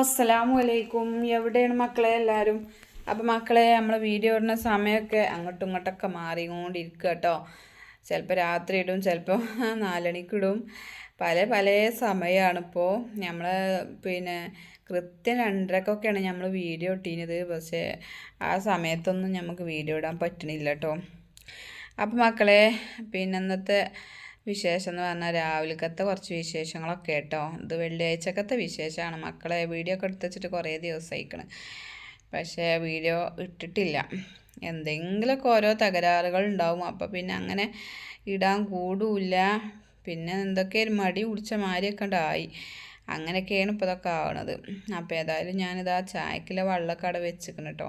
അസ്സലാമു അലൈക്കും എവിടെയാണ് മക്കളെ എല്ലാവരും? അപ്പം മക്കളെ നമ്മൾ വീഡിയോ ഇടുന്ന സമയമൊക്കെ അങ്ങോട്ടും ഇങ്ങോട്ടൊക്കെ മാറിക്കൊണ്ടിരിക്കുക കേട്ടോ. ചിലപ്പോൾ രാത്രി ഇടും ചിലപ്പോൾ നാലണിക്കിടും പല പല സമയമാണ് ഇപ്പോൾ നമ്മൾ പിന്നെ കൃത്യം രണ്ടരക്കൊക്കെയാണ് നമ്മൾ വീഡിയോ ഇട്ടിരുന്നത് പക്ഷേ ആ സമയത്തൊന്നും നമുക്ക് വീഡിയോ ഇടാൻ പറ്റണില്ല കേട്ടോ. അപ്പം മക്കളെ പിന്നെ ഇന്നത്തെ വിശേഷം എന്ന് പറഞ്ഞാൽ രാവിലക്കത്തെ കുറച്ച് വിശേഷങ്ങളൊക്കെ കേട്ടോ. ഇത് വെള്ളിയാഴ്ചക്കത്തെ വിശേഷമാണ് മക്കളെ വീഡിയോ ഒക്കെ എടുത്ത് വെച്ചിട്ട് കുറേ ദിവസമായിക്കണ് പക്ഷേ വീഡിയോ ഇട്ടിട്ടില്ല. എന്തെങ്കിലുമൊക്കെ ഓരോ തകരാറുകൾ ഉണ്ടാവും. അപ്പോൾ പിന്നെ അങ്ങനെ ഇടാൻ കൂടില്ല. പിന്നെ എന്തൊക്കെ മടി പിടിച്ച മാതിരിയൊക്കെ ഉണ്ടായി. അങ്ങനെയൊക്കെയാണ് ഇപ്പോൾ ഇതൊക്കെ ആവണത്. അപ്പോൾ ഏതായാലും ഞാനിത് ആ ചായക്കിലെ വെള്ളമൊക്കെ അവിടെ വെച്ചിരിക്കണം കേട്ടോ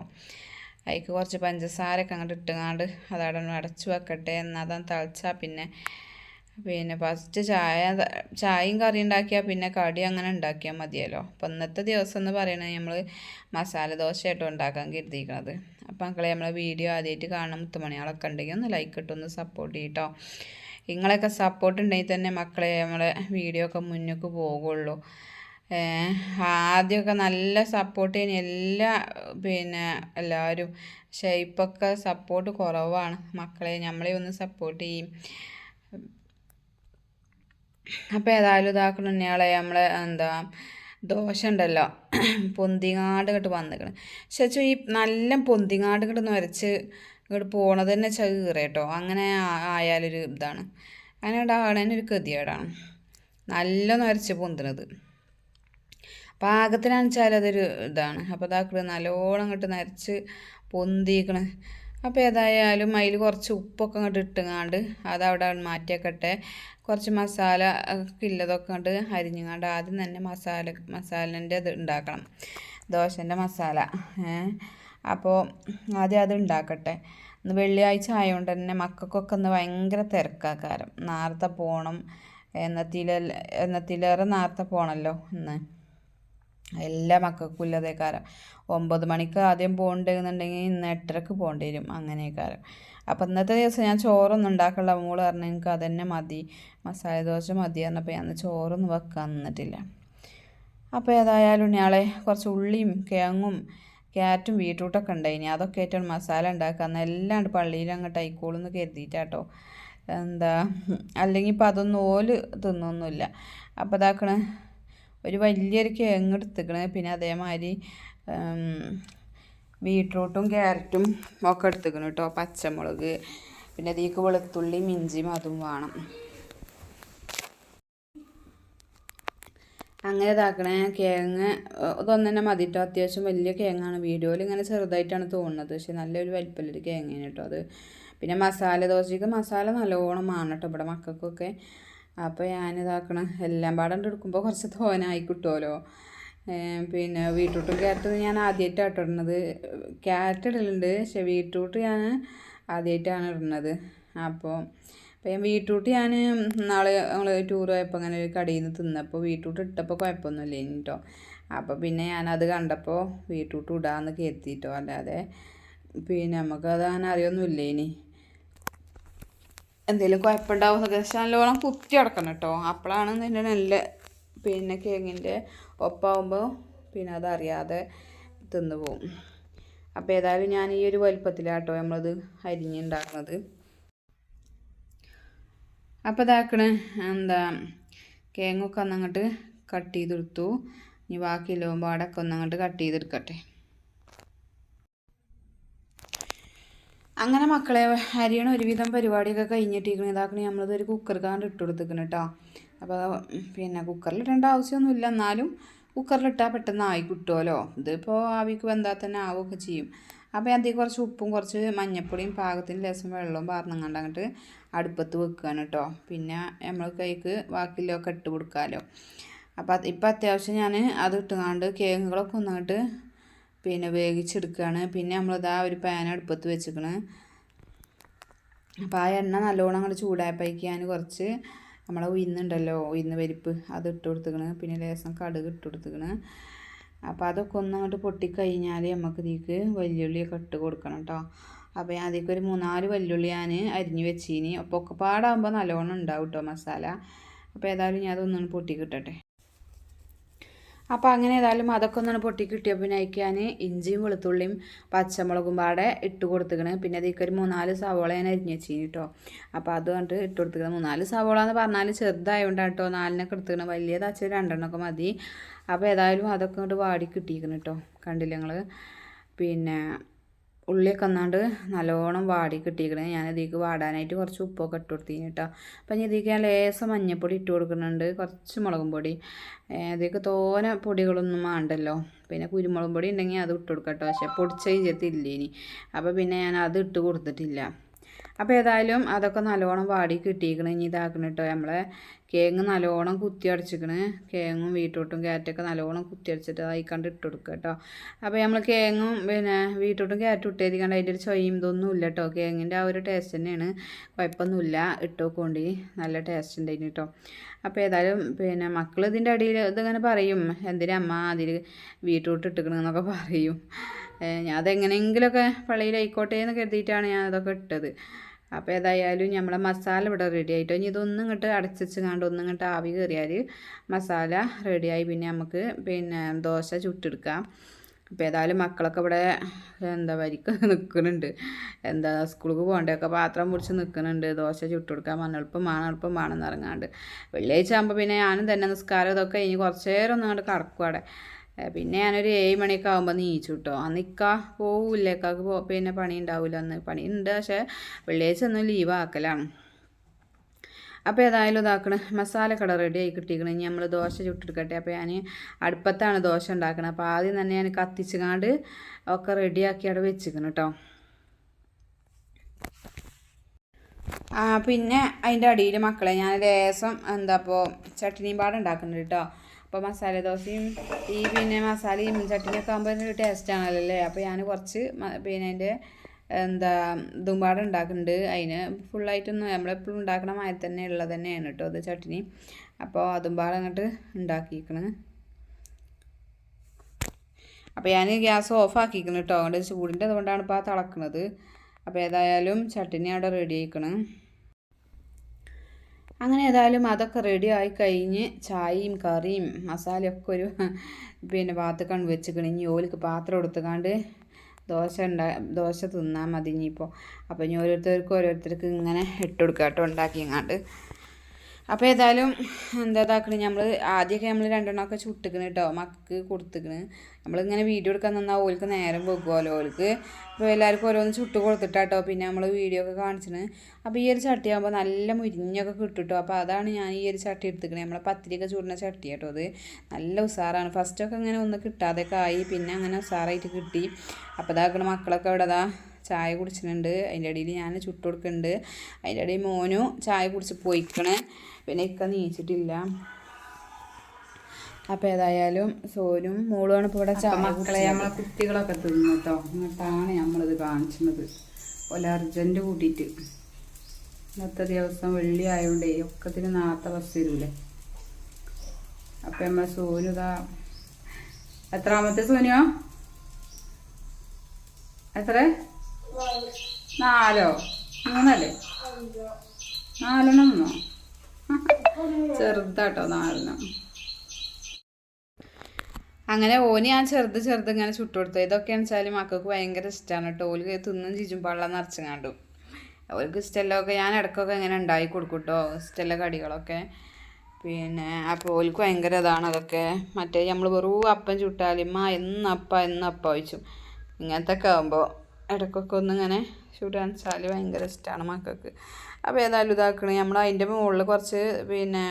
അതിക്ക് കുറച്ച് പഞ്ചസാരയൊക്കെ അങ്ങോട്ട് ഇട്ടുങ്ങാണ്ട് അതവിടെ അടച്ചു വെക്കട്ടെ. എന്നാൽ അതാണ് തളിച്ചാൽ പിന്നെ പിന്നെ ഫസ്റ്റ് ചായ ചായയും കറി ഉണ്ടാക്കിയാൽ പിന്നെ കടി അങ്ങനെ ഉണ്ടാക്കിയാൽ മതിയല്ലോ. അപ്പം ഇന്നത്തെ ദിവസം എന്ന് പറയുന്നത് നമ്മൾ മസാല ദോശയായിട്ട് ഉണ്ടാക്കാൻ കരുതിയിരിക്കുന്നത് അപ്പം മക്കളെ നമ്മളെ വീഡിയോ ആദ്യമായിട്ട് കാണുന്ന മുത്തുമണികളൊക്കെ ഉണ്ടെങ്കിൽ ഒന്ന് ലൈക്ക് ഇട്ടൊന്ന് സപ്പോർട്ട് ചെയ്യട്ടോ നിങ്ങളൊക്കെ സപ്പോർട്ട് ഉണ്ടെങ്കിൽ തന്നെ മക്കളെ നമ്മളെ വീഡിയോ ഒക്കെ മുന്നോട്ട് പോകുള്ളൂ. ആദ്യമൊക്കെ നല്ല സപ്പോർട്ട് ചെയ്യുന്ന എല്ലാ പിന്നെ എല്ലാവരും പക്ഷേ ഇപ്പൊക്കെ സപ്പോർട്ട് കുറവാണ്. മക്കളെ നമ്മളെ ഒന്ന് സപ്പോർട്ട് ചെയ്യും. അപ്പോൾ ഏതായാലും ഇതാക്കണം ഇയാളെ നമ്മളെ എന്താ ദോശ ഉണ്ടല്ലോ പൊന്തിങ്ങാട് ഇങ്ങോട്ട് വന്നിക്കണം. ശരിച്ചു ഈ നല്ല പൊന്തിങ്ങാട് ഇങ്ങോട്ട് വരച്ച് ഇങ്ങോട്ട് പോണത് തന്നെ ചീറ കേട്ടോ അങ്ങനെ ആയാലൊരു ഇതാണ്. അങ്ങനെ ഉണ്ടാകണതിന് ഒരു ഗതികേടാണ്. നല്ല നരച്ച് പൊന്തുന്നത് പാകത്തിനാണെന്ന് വെച്ചാൽ അതൊരു ഇതാണ്. അപ്പോൾ ഇതാക്കൾ നല്ലോണം ഇങ്ങോട്ട് നരച്ച് പൊന്തിക്കണ്. അപ്പോൾ ഏതായാലും അതിൽ കുറച്ച് ഉപ്പൊക്കെ അങ്ങോട്ട് ഇട്ടുങ്ങാണ്ട് അതവിടെ മാറ്റിയേക്കട്ടെ കുറച്ച് മസാല ഉള്ളതൊക്കെ കൊണ്ട് അരിഞ്ഞുങ്ങാണ്ട് ആദ്യം തന്നെ മസാല മസാലേന്റെ ഇത് ഉണ്ടാക്കണം. ദോശന്റെ മസാല അപ്പോൾ ആദ്യം അത് ഉണ്ടാക്കട്ടെ. ഇന്ന് വെള്ളിയാഴ്ച ആയതുകൊണ്ട് തന്നെ മക്കൾക്കൊക്കെ ഒന്ന് ഭയങ്കര തിരക്കാക്കാരം. നേരത്തെ പോകണം. എന്നത്തിലെ എന്നത്തിലേറെ നേരത്തെ പോകണമല്ലോ ഇന്ന്. എല്ലാ മക്കൾക്കും ഇല്ലാതെ കാരം ഒമ്പത് മണിക്ക് ആദ്യം പോകണ്ടെന്നുണ്ടെങ്കിൽ ഇന്ന് എട്ടരക്ക് പോകേണ്ടി വരും. അങ്ങനെയൊക്കെ അപ്പം ഇന്നത്തെ ദിവസം ഞാൻ ചോറൊന്നും ഉണ്ടാക്കണ്ട. മോൾ പറഞ്ഞാൽ എനിക്ക് അതന്നെ മതി. മസാല ദോശ മതി പറഞ്ഞപ്പോൾ ഞാൻ ചോറൊന്നും വെക്കാൻ നിന്നിട്ടില്ല. അപ്പോൾ ഏതായാലും ഞാളെ കുറച്ച് ഉള്ളിയും കിഴങ്ങും ക്യാരറ്റും ബീട്രൂട്ടൊക്കെ ഉണ്ടായിനി. അതൊക്കെ ഏറ്റവും മസാല ഉണ്ടാക്കാന്ന് എല്ലാം പള്ളിയിൽ അങ്ങോട്ട് ആയിക്കോളെന്ന് കരുതിയിട്ടാട്ടോ. എന്താ അല്ലെങ്കിൽ ഇപ്പം അതൊന്നും ഓൽ തിന്നൊന്നുമില്ല. അപ്പോൾ ഇതാക്കണേ ഒരു വലിയൊരു കിഴങ്ങ് എടുത്തിക്കണ്. പിന്നെ അതേമാതിരി ബീട്രൂട്ടും ക്യാരറ്റും ഒക്കെ എടുത്തിക്കണം കേട്ടോ പച്ചമുളക് പിന്നെ അതിലേക്ക് വെളുത്തുള്ളിയും ഇഞ്ചിയും അതും വേണം. അങ്ങനെ ഇതാക്കണേ കിഴങ്ങ് ഇതൊന്നും തന്നെ മതി കേട്ടോ അത്യാവശ്യം വലിയ കിഴങ്ങാണ് വീഡിയോയിൽ ഇങ്ങനെ ചെറുതായിട്ടാണ് തോന്നുന്നത്. പക്ഷെ നല്ലൊരു വലിപ്പമുള്ളൊരു കിഴങ്ങാണ് കേട്ടോ അത്. പിന്നെ മസാല ദോശയ്ക്ക് മസാല നല്ലോണം ആണ് കേട്ടോ ഇവിടെ മക്കൾക്കൊക്കെ അപ്പോൾ ഞാനിതാക്കണം എല്ലാം പാടെ എടുക്കുമ്പോൾ കുറച്ച് തോനായി കിട്ടുമല്ലോ പിന്നെ ബീട്രൂട്ടും ക്യാരറ്റും ഞാൻ ആദ്യമായിട്ടാണ് ഇടുന്നത്. ക്യാരറ്റ് ഇടലുണ്ട് പക്ഷെ ബീട്രൂട്ട് ഞാൻ ആദ്യമായിട്ടാണ് ഇടുന്നത്. അപ്പോൾ അപ്പോൾ ഞാൻ ഞാൻ നാളെ ഞങ്ങൾ ടൂർ പോയപ്പോൾ അങ്ങനെ ഒരു കടയിൽ നിന്ന് തിന്നപ്പോൾ ബീട്രൂട്ട് ഇട്ടപ്പോൾ കുഴപ്പമൊന്നുമില്ല കേട്ടോ അപ്പോൾ പിന്നെ ഞാനത് കണ്ടപ്പോൾ ബീട്രൂട്ട് ഇടാമെന്ന് കരുതിയിട്ടോ അല്ലാതെ പിന്നെ നമുക്കത് അങ്ങനെ അറിയൊന്നുമില്ല ഇനി. എന്തെങ്കിലും കുഴപ്പമുണ്ടാവും എന്നൊക്കെ നല്ലോണം കുത്തി അടക്കണം കേട്ടോ. അപ്പോഴാണ് നിന്റെ നല്ല പിന്നെ കേങ്ങിന്റെ ഒപ്പാവുമ്പോൾ പിന്നെ അതറിയാതെ തിന്നു പോവും. അപ്പോൾ ഏതായാലും ഞാൻ ഈ ഒരു വലുപ്പത്തിലാട്ടോ നമ്മളത് അരിഞ്ഞുണ്ടാക്കുന്നത് അപ്പോൾ ഇതാക്കണ എന്താ കേങ്ങൊക്കെ ഒന്നങ്ങോട്ട് കട്ട് ചെയ്തെടുത്തു. ഇനി ബാക്കി പാടൊക്കെ ഒന്നങ്ങോട്ട് കട്ട് ചെയ്തെടുക്കട്ടെ. അങ്ങനെ മക്കളെ അരിയണ ഒരുവിധം പരിപാടിയൊക്കെ കഴിഞ്ഞിട്ടിരിക്കണം ഇതാക്കണ നമ്മളതൊരു കുക്കർക്കാണ്ട് ഇട്ട് കൊടുത്തിക്കണം കേട്ടോ അപ്പോൾ പിന്നെ കുക്കറിൽ ഇടേണ്ട ആവശ്യമൊന്നുമില്ല. എന്നാലും കുക്കറിലിട്ടാൽ പെട്ടെന്ന് ആയി കിട്ടുമല്ലോ ഇതിപ്പോൾ ആവിക്ക് വെന്താൽ തന്നെ ആവുകയൊക്കെ ചെയ്യും. അപ്പോൾ അതിൽ കുറച്ച് ഉപ്പും കുറച്ച് മഞ്ഞപ്പൊടിയും പാകത്തിന് ലേശം വെള്ളവും പാർന്നങ്ങാണ്ട് അങ്ങോട്ട് അടുപ്പത്ത് വെക്കുകയാണ് കേട്ടോ പിന്നെ നമ്മൾ കൈക്ക് ബാക്കിയുള്ളതൊക്കെ ഇട്ട് കൊടുക്കാമല്ലോ അപ്പോൾ ഇപ്പം അത്യാവശ്യം ഞാൻ അത് ഇട്ടുകൊണ്ട് കേങ്ങുകളൊക്കെ ഒന്നങ്ങോട്ട് പിന്നെ വേവിച്ചെടുക്കുകയാണ് പിന്നെ നമ്മളിതാ ഒരു പാൻ അടുപ്പത്ത് വെച്ചിക്കണ്. അപ്പോൾ ആ എണ്ണ നല്ലോണം അങ്ങോട്ട് ചൂടായപ്പോഴേക്ക് ഞാൻ കുറച്ച് നമ്മളെ ഉയർന്നുണ്ടല്ലോ ഉയർന്ന് പരിപ്പ് അത് ഇട്ട് കൊടുത്തിക്കണ്. പിന്നെ ലേസം കടുക് ഇട്ട് കൊടുത്തിക്കണ്. അപ്പോൾ അതൊക്കെ ഒന്ന് അങ്ങോട്ട് പൊട്ടിക്കഴിഞ്ഞാൽ നമുക്ക് ഇതിക്ക് വലിയുള്ളിയൊക്കെ ഇട്ട് കൊടുക്കണം കേട്ടോ അപ്പോൾ ഞാൻ അതിലേക്ക് ഒരു മൂന്നാൽ വലിയുള്ളി ഞാൻ അരിഞ്ഞ് വെച്ചീനി. അപ്പോൾ ഒക്കെ പാടാകുമ്പോൾ നല്ലോണം ഉണ്ടാവും കേട്ടോ മസാല. അപ്പോൾ ഏതായാലും ഞാൻ അതൊന്നും പൊട്ടിക്കിട്ടട്ടെ. അപ്പോൾ അങ്ങനെ ഏതായാലും അതൊക്കെ ഒന്നാണ് പൊട്ടി കിട്ടിയപ്പോൾ പിന്നെ അയക്കാൻ ഇഞ്ചിയും വെളുത്തുള്ളിയും പച്ചമുളകും പാടെ ഇട്ട് കൊടുത്തുക്കണ്. പിന്നെ അതിലേക്ക് ഒരു മൂന്നാൽ സവോള ഞാൻ അരിഞ്ഞ് വെച്ചിന് കേട്ടോ അപ്പോൾ അത് കണ്ടിട്ട് ഇട്ട് കൊടുത്തുക്കണം. മൂന്നാൽ സവോള എന്ന് പറഞ്ഞാൽ ചെറുതായതുകൊണ്ടാണ് കേട്ടോ നാലിനൊക്കെ എടുത്തുക്കണം. വലിയതാച്ച രണ്ടെണ്ണമൊക്കെ മതി. അപ്പോൾ ഏതായാലും അതൊക്കെ ഇങ്ങോട്ട് വാടി കിട്ടിയിരിക്കണം കേട്ടോ കണ്ടില്ല ഞങ്ങൾ പിന്നെ ഉള്ളിയൊക്കെ ഒന്നാണ്ട് നല്ലോണം വാടി കിട്ടിയിരിക്കണേ. ഞാൻ ഇതിലേക്ക് വാടാനായിട്ട് കുറച്ച് ഉപ്പൊക്കെ ഇട്ട് കൊടുത്തിന് കേട്ടോ അപ്പം ഇതിലേക്ക് ഞാൻ ലേസം മഞ്ഞൾപ്പൊടി ഇട്ട് കൊടുക്കുന്നുണ്ട്. കുറച്ച് മുളകും പൊടി. ഇതിലേക്ക് തോന പൊടികളൊന്നും വേണ്ടല്ലോ പിന്നെ കുരുമുളക് പൊടി ഉണ്ടെങ്കിൽ അത് ഇട്ട് കൊടുക്കാം കേട്ടോ പക്ഷേ പൊടിച്ച ഇഞ്ചത്തില്ല അപ്പോൾ പിന്നെ ഞാൻ അത് ഇട്ട് കൊടുത്തിട്ടില്ല. അപ്പോൾ ഏതായാലും അതൊക്കെ നല്ലോണം വാടി കിട്ടിയിരിക്കണം. ഇനി ഇതാക്കണം കേട്ടോ നമ്മളെ കേങ്ങ് നല്ലോണം കുത്തി അടച്ചിക്കണ്. കേങ്ങും വീട്ടോട്ടും ക്യാരറ്റൊക്കെ നല്ലോണം കുത്തി അടിച്ചിട്ട് അതായി ഇട്ട് കൊടുക്കുക കേട്ടോ അപ്പോൾ നമ്മൾ കേങ്ങും പിന്നെ വീട്ടോട്ടും ക്യാരറ്റും കണ്ട് അതിന്റെ ഒരു ചൊയ്യും ഇതൊന്നും ഇല്ല കേട്ടോ കേങ്ങിന്റെ ആ ഒരു ടേസ്റ്റ് തന്നെയാണ്. കുഴപ്പമൊന്നുമില്ല ഇട്ടോക്കൊണ്ടി നല്ല ടേസ്റ്റ് ഉണ്ടായിരുന്നു കേട്ടോ അപ്പോൾ ഏതായാലും പിന്നെ മക്കൾ ഇതിന്റെ അടിയിൽ ഇതിങ്ങനെ പറയും. എന്തിനാ അമ്മ അതിൽ വീട്ടോട്ട് ഇട്ടിക്കണമെന്നൊക്കെ പറയും. ഞാൻ അതെങ്ങനെയെങ്കിലുമൊക്കെ പള്ളിയിലായിക്കോട്ടെ എന്ന് കരുതിയിട്ടാണ് ഞാൻ അതൊക്കെ ഇട്ടത്. അപ്പോൾ ഏതായാലും നമ്മളെ മസാല ഇവിടെ റെഡി ആയിട്ടോ? ഇനി ഇതൊന്നും ഇങ്ങോട്ട് അടച്ചിച്ച് കണ്ട് ഒന്നും ഇങ്ങോട്ട് ആവി കയറിയാൽ മസാല റെഡിയായി പിന്നെ നമുക്ക് പിന്നെ ദോശ ചുട്ടെടുക്കാം. അപ്പോൾ ഏതായാലും മക്കളൊക്കെ ഇവിടെ എന്താ വരിക്ക് നിൽക്കുന്നുണ്ട് എന്താ സ്കൂൾക്ക് പോകേണ്ടതൊക്കെ പാത്രം മുറിച്ച് നിൽക്കുന്നുണ്ട് ദോശ ചുട്ടെടുക്കാൻ പറഞ്ഞ. എളുപ്പമാണ് എളുപ്പമാണെന്ന് ഇറങ്ങാണ്ട് വെള്ളിയാഴ്ച ആകുമ്പോൾ പിന്നെ ഞാനും തന്നെ നിസ്കാരം ഇതൊക്കെ ഇനി കുറച്ച് നേരം ഒന്നും അങ്ങോട്ട് കടക്കും അവിടെ. പിന്നെ ഞാനൊരു ഏഴ് മണിയൊക്കെ ആകുമ്പോൾ നീച്ചു കേട്ടോ അന്ന് ഇക്ക പോവില്ല പോ പിന്നെ പണി ഉണ്ടാവില്ല അന്ന്. പണി ഉണ്ട് പക്ഷേ വെള്ളിയാഴ്ച ഒന്നും ലീവ് ആക്കലാണ് അപ്പോൾ ഏതായാലും ഇതാക്കണ്. മസാല കട റെഡി ആയി കിട്ടിയിരിക്കണം ഇനി നമ്മൾ ദോശ ചുട്ടെടുക്കട്ടെ. അപ്പോൾ ഞാൻ അടുപ്പത്താണ് ദോശ ഉണ്ടാക്കുന്നത് അപ്പോൾ ആദ്യം തന്നെ ഞാൻ കത്തിച്ചുകാണ്ട് ഒക്കെ റെഡിയാക്കി അവിടെ വെച്ചിരിക്കണം കേട്ടോ പിന്നെ അതിന്റെ അടിയിൽ മക്കളെ ഞാൻ ലേസം എന്താ ഇപ്പോൾ ചട്ടിനീം പാടുണ്ടാക്കുന്നുണ്ട് കേട്ടോ അപ്പോൾ മസാല ദോശയും ഈ പിന്നെ മസാലയും ചട്നിയൊക്കെ ആകുമ്പോൾ ഒരു ടേസ്റ്റ് ആണല്ലോ അല്ലേ അപ്പോൾ ഞാൻ കുറച്ച് പിന്നെ അതിന്റെ എന്താ ദുമ്പാട് ഉണ്ടാക്കുന്നുണ്ട് അതിന് ഫുള്ളായിട്ടൊന്നും നമ്മളെപ്പോഴും ഉണ്ടാക്കണ മാതിരി തന്നെ ഉള്ളത് തന്നെയാണ് കേട്ടോ അത് ചട്ടിനി അപ്പോൾ അതുമ്പാട് അങ്ങോട്ട് ഉണ്ടാക്കിയിരിക്കണ് അപ്പോൾ ഞാൻ ഗ്യാസ് ഓഫ് ആക്കിയിരിക്കണം കേട്ടോ അതുകൊണ്ട് ചൂടിന്റെ അതുകൊണ്ടാണ് ഇപ്പോൾ ആ തിളക്കുന്നത് അപ്പോൾ ഏതായാലും ചട്ടിനി അവിടെ റെഡി ആയിക്കണം. അങ്ങനെ ഏതായാലും അതൊക്കെ റെഡി ആയി കഴിഞ്ഞ് ചായയും കറിയും മസാലയൊക്കെ ഒരു പിന്നെ പാത്രക്കാണ് വെച്ചിക്കണം. ഇനി ഓലിക്ക് പാത്രം എടുത്തുകാണ്ട് ദോശ ഉണ്ടാ ദോശ തിന്നാൽ മതി ഇനിയിപ്പോൾ അപ്പോൾ ഇനി ഓരോരുത്തർക്കും ഓരോരുത്തർക്ക് ഇങ്ങനെ ഇട്ട് കേട്ടോ ഉണ്ടാക്കിയങ്ങാണ്ട് അപ്പോൾ ഏതായാലും എന്താ ഇതാക്കണേ നമ്മൾ ആദ്യമൊക്കെ നമ്മൾ രണ്ടെണ്ണമൊക്കെ ചുട്ടിക്കണ് കേട്ടോ മക്കൾക്ക് കൊടുത്തിക്കണ്. നമ്മളിങ്ങനെ വീഡിയോ എടുക്കാൻ നിന്നാൽ ഓൽക്ക് നേരം വെക്കുമല്ലോ ഓൽക്ക് അപ്പോൾ എല്ലാവർക്കും ഓരോന്ന് ചുട്ട് കൊടുത്തിട്ടാട്ടോ പിന്നെ നമ്മൾ വീഡിയോ ഒക്കെ കാണിച്ചിന് അപ്പോൾ ഈ ഒരു ചട്ടി ആകുമ്പോൾ നല്ല മുരിഞ്ഞൊക്കെ കിട്ടും അപ്പോൾ അതാണ് ഞാൻ ഈ ഒരു ചട്ടി എടുത്തിക്കണേ. നമ്മളെ പത്തിരിയൊക്കെ ചൂടുന്ന ചട്ടി കേട്ടോ അത്. നല്ല ഉസാറാണ്. ഫസ്റ്റൊക്കെ അങ്ങനെ ഒന്ന് കിട്ടാതെയൊക്കെ ആയി പിന്നെ അങ്ങനെ ഉസാറായിട്ട് കിട്ടി. അപ്പോൾ ഇതാക്കണ മക്കളൊക്കെ ഇവിടെ ചായ കുടിച്ചിട്ടുണ്ട്. അതിന്റെ ഇടയിൽ ഞാൻ ചുട്ട് കൊടുക്കുന്നുണ്ട്. അതിന്റെ ഇടയിൽ മോനു ചായ കുടിച്ച് പോയിക്കണേ. പിന്നെ ഇക്ക നീച്ചിട്ടില്ല. അപ്പോൾ ഏതായാലും സോനും മോളുമാണ് ഇപ്പോൾ ഇവിടെ ചായ മക്കളെ നമ്മളെ കുട്ടികളൊക്കെ തിന്നു കേട്ടോ. എന്നിട്ടാണ് നമ്മളിത് കാണിച്ചത്. ഒരു അർജന്റ് കൂട്ടിയിട്ട്. ഇന്നത്തെ ദിവസം വെള്ളി ആയതുകൊണ്ടേ ഒക്കത്തിന് നാത്ത ബസ് വരൂലേ. അപ്പം നമ്മളെ സോനു ഇതാ. എത്രാമത്തെ സോനിയോ എത്ര? നാലോ? മൂന്നല്ലേ? നാലെണ്ണം ചെറുതാട്ടോ നാലെണ്ണം. അങ്ങനെ ഓന് ഞാൻ ചെറുത് ചെറുത് ഇങ്ങനെ ചുട്ടു കൊടുത്തു ഇതൊക്കെയാണെന്ന് വെച്ചാൽ മക്കൾക്ക് ഭയങ്കര ഇഷ്ടമാണ് കേട്ടോ. ഓൽ തിന്നും ചിച്ചും പള്ളം കണ്ടു അവർക്ക് ഇഷ്ടമല്ലൊക്കെ ഞാൻ ഇടയ്ക്കൊക്കെ ഇങ്ങനെ ഉണ്ടായി കൊടുക്കും കേട്ടോ. ഇഷ്ടമുള്ള കടികളൊക്കെ. പിന്നെ അപ്പോൾ ഓൽക്ക് ഭയങ്കര ഇതാണ് അതൊക്കെ. മറ്റേ നമ്മൾ വെറും അപ്പം ചുട്ടാലും മാ എന്നപ്പ എന്നപ്പ വെച്ചു ഇങ്ങനത്തെ ഒക്കെ ആകുമ്പോൾ ഇടയ്ക്കൊക്കെ ഒന്നിങ്ങനെ ചൂടാൻ വെച്ചാൽ ഭയങ്കര ഇഷ്ടമാണ് മക്കൾക്ക്. അപ്പോൾ ഏതായാലും ഇതാക്കണേ. നമ്മൾ അതിന്റെ മുകളിൽ കുറച്ച് പിന്നെ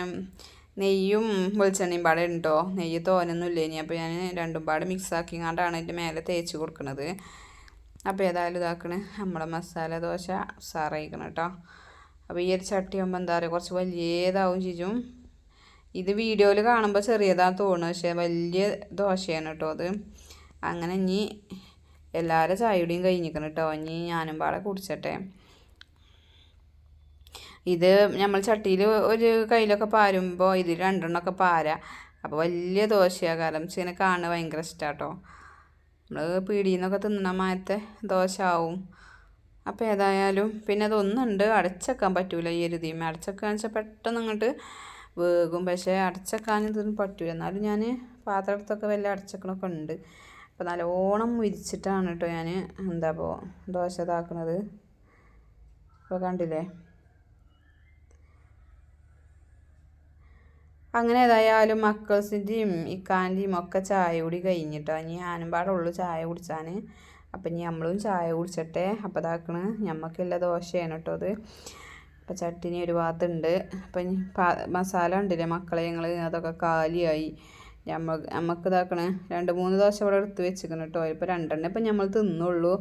നെയ്യും വെളിച്ചെണ്ണയും പാടെ ഉണ്ടോ? നെയ്യ് തോനൊന്നുമില്ല ഇനി? അപ്പോൾ ഞാൻ രണ്ടും പാടെ മിക്സ് കൊണ്ടാണ് അതിന്റെ മേലെ തേച്ച് കൊടുക്കുന്നത് അപ്പോൾ ഏതായാലും ഇതാക്കണേ. നമ്മളെ മസാല ദോശ സാറയിക്കണം കേട്ടോ. അപ്പോൾ ഈ ഒരു ചട്ടി ആകുമ്പോൾ എന്താ പറയുക കുറച്ച് വലിയതാവും ചിജും. ഇത് വീഡിയോയിൽ കാണുമ്പോൾ ചെറിയതാണ് തോന്നുന്നു. പക്ഷേ വലിയ ദോശയാണ് കേട്ടോ അത്. അങ്ങനെ ഇനി എല്ലാവരും ചായയുടെയും കഴിഞ്ഞിരിക്കണം കേട്ടോ ഇനി ഞാനും പാടെ കുടിച്ചട്ടെ. ഇത് നമ്മൾ ചട്ടിയിൽ ഒരു കയ്യിലൊക്കെ പാരുമ്പോൾ ഇതിൽ രണ്ടെണ്ണമൊക്കെ പാര. അപ്പോൾ വലിയ ദോശയാകാരം ഇങ്ങനെ കാണുക ഭയങ്കര ഇഷ്ടമാട്ടോ നമ്മൾ പീടിയിൽ നിന്നൊക്കെ തിന്നണ മായത്തെ ദോശ ആവും അപ്പോൾ ഏതായാലും പിന്നെ അതൊന്നുണ്ട്. അടച്ചേക്കാൻ പറ്റൂല ഈ ഒരു തീമ അടച്ചേക്കാന്ന് വെച്ചാൽ പെട്ടെന്ന് അങ്ങോട്ട് വേകും. പക്ഷേ അടച്ചേക്കാൻ ഇതൊന്നും പറ്റൂല. എന്നാലും ഞാൻ പാത്രം എടുത്തൊക്കെ വല്ല അടച്ചക്കണൊക്കെ ഉണ്ട്. അപ്പോൾ നല്ലോണം വിരിച്ചിട്ടാണ് കേട്ടോ ഞാൻ എന്താ ഇപ്പോൾ ദോശ ഇതാക്കുന്നത് ഇപ്പോൾ കണ്ടില്ലേ? അങ്ങനെ ഏതായാലും മക്കൾസിന്റെയും ഇക്കാന്റെയും ഒക്കെ ചായ കൂടി കഴിഞ്ഞിട്ടോ. ഇനി ഞാനും പാടുള്ളൂ ചായ കുടിച്ചാൽ അപ്പം ഇനി നമ്മളും ചായ കുടിച്ചട്ടെ. അപ്പം ഇതാക്കണ് ഞമ്മക്കുള്ള ദോശയാണ് കേട്ടോ അത്. അപ്പം ചട്ടിനി ഒരു ഭാഗത്തുണ്ട് അപ്പം മസാല ഉണ്ടല്ലേ മക്കളെ ഞങ്ങൾ അതൊക്കെ കാലിയായി. ഞമ്മ നമുക്ക് ഇതാക്കണേ. രണ്ട് മൂന്ന് ദോശ ഇവിടെ എടുത്ത് വെച്ചിരിക്കണം കേട്ടോ ഇപ്പോൾ രണ്ടെണ്ണം ഇപ്പം നമ്മൾ തിന്നുള്ളൂ.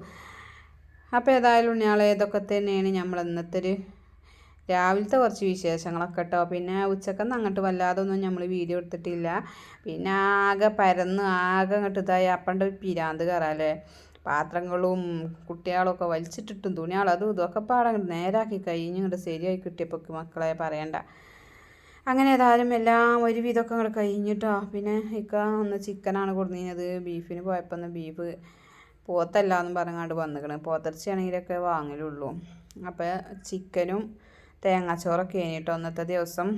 അപ്പോൾ ഏതായാലും ഞങ്ങൾ ഇതൊക്കെ തന്നെയാണ് നമ്മൾ ഇന്നത്തെ ഒരു രാവിലത്തെ കുറച്ച് വിശേഷങ്ങളൊക്കെ കേട്ടോ പിന്നെ ഉച്ചക്കൊന്നും അങ്ങോട്ട് വല്ലാതൊന്നും നമ്മൾ വീഡിയോ എടുത്തിട്ടില്ല. പിന്നെ ആകെ പരന്ന് ആകെ അങ്ങോട്ട് ഇതായി. അപ്പണ്ട് പിരാന്ത് കയറാല്ലേ പാത്രങ്ങളും കുട്ടികളൊക്കെ വലിച്ചിട്ടിട്ടും തുണിയാളും അതും ഇതൊക്കെ പാടെ നേരാക്കി കഴിഞ്ഞ് ഇങ്ങോട്ട് ശരിയായി കിട്ടിയപ്പോൾ മക്കളെ പറയണ്ട. അങ്ങനെ ഏതായാലും എല്ലാം ഒരുവിധമൊക്കെ അങ്ങോട്ട് കഴിഞ്ഞിട്ടോ. പിന്നെ ഇക്ക ഒന്ന് ചിക്കനാണ് കൊടുത്തിരുന്നത് ബീഫിന് പോയപ്പോൾ ഒന്ന് ബീഫ് പോത്തല്ല എന്നും പറഞ്ഞാണ്ട് വന്നിക്കണ്. പോത്തിറച്ചിയാണെങ്കിലൊക്കെ വാങ്ങലുള്ളൂ. അപ്പോൾ ചിക്കനും തേങ്ങാച്ചോറൊക്കെ കഴിഞ്ഞിട്ടോ അന്നത്തെ ദിവസം.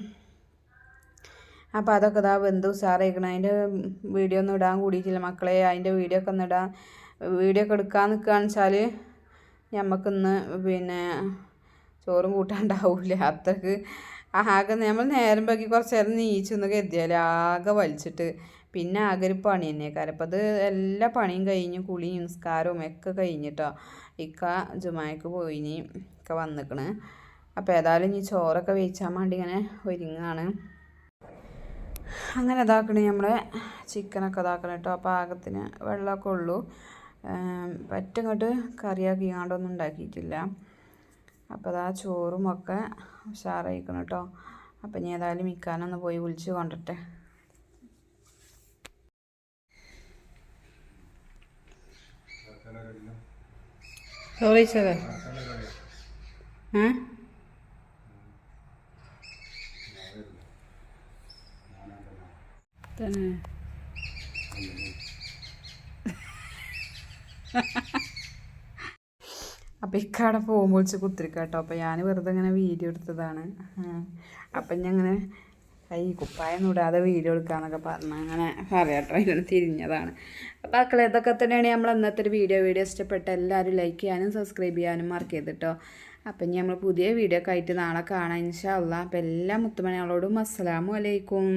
അപ്പോൾ അതൊക്കെ ഇതാ ബന്ധു സാറേക്കണം അതിന്റെ വീഡിയോ ഒന്നും ഇടാൻ കൂടിയിട്ടില്ല. മക്കളെ അതിന്റെ വീഡിയോ ഒക്കെ ഒന്ന് ഇടാൻ വീഡിയോ ഒക്കെ എടുക്കാൻ നിൽക്കുകയെന്ന് വെച്ചാൽ ഞമ്മക്കിന്ന് പിന്നെ ചോറും കൂട്ടാണ്ടാവില്ല അത്രയ്ക്ക് ആകെ നമ്മൾ നേരം ബാക്കി കുറച്ച് നേരം നീച്ചൊന്ന് കരുതിയാൽ ആകെ വലിച്ചിട്ട് പിന്നെ ആകെ ഒരു പണി തന്നെ കാരണം അപ്പം അത് എല്ലാ പണിയും കഴിഞ്ഞ് കുളിയും നിസ്കാരവും ഒക്കെ കഴിഞ്ഞിട്ടോ ഇക്ക ജുമായക്ക് പോയിനി ഇക്ക വന്നിക്കണ്. അപ്പോൾ ഏതായാലും ഇനി ചോറൊക്കെ വേവിച്ചാൻ വേണ്ടി ഇങ്ങനെ ഒരുങ്ങാണ്. അങ്ങനെ ഇതാക്കണ നമ്മളെ ചിക്കനൊക്കെ ഇതാക്കണം കേട്ടോ. പാകത്തിന് വെള്ളമൊക്കെ ഉള്ളൂ. പറ്റങ്ങോട്ട് കറിയാക്കിയാണ്ടൊന്നും ഉണ്ടാക്കിയിട്ടില്ല. അപ്പോൾ അതാ ചോറുമൊക്കെ ഉഷാറായിക്കണം കേട്ടോ അപ്പം ഇനി ഏതായാലും മിക്കാനൊന്ന് പോയി വിളിച്ച് കൊണ്ടിട്ടെ ചോറിച്ചത് ഏ? തന്നെ. അപ്പം കട പോകുമ്പോൾ വിളിച്ച് കുത്തിരിക്കുക കേട്ടോ അപ്പം ഞാൻ വെറുതെ ഇങ്ങനെ വീഡിയോ എടുത്തതാണ്. അപ്പം ഞാൻ അങ്ങനെ ഈ കുപ്പായം ഇടാതെ വീഡിയോ എടുക്കാന്നൊക്കെ പറഞ്ഞ് അങ്ങനെ പറയാട്ടോ ഇങ്ങനെ തിരിഞ്ഞതാണ്. അപ്പം മക്കളെ ഇതൊക്കെ തന്നെയാണ് നമ്മൾ ഇന്നത്തെ ഒരു വീഡിയോ വീഡിയോ ഇഷ്ടപ്പെട്ട എല്ലാവരും ലൈക്ക് ചെയ്യാനും സബ്സ്ക്രൈബ് ചെയ്യാനും മറക്ക് ചെയ്തിട്ടോ. അപ്പം ഇനി നമ്മൾ പുതിയ വീഡിയോ ഒക്കെ ആയിട്ട് നാളെ കാണാം. ഇൻഷാ അള്ളാഹ് അപ്പം എല്ലാ മുത്തുമണികളോടും അസ്സലാമു അലൈക്കും.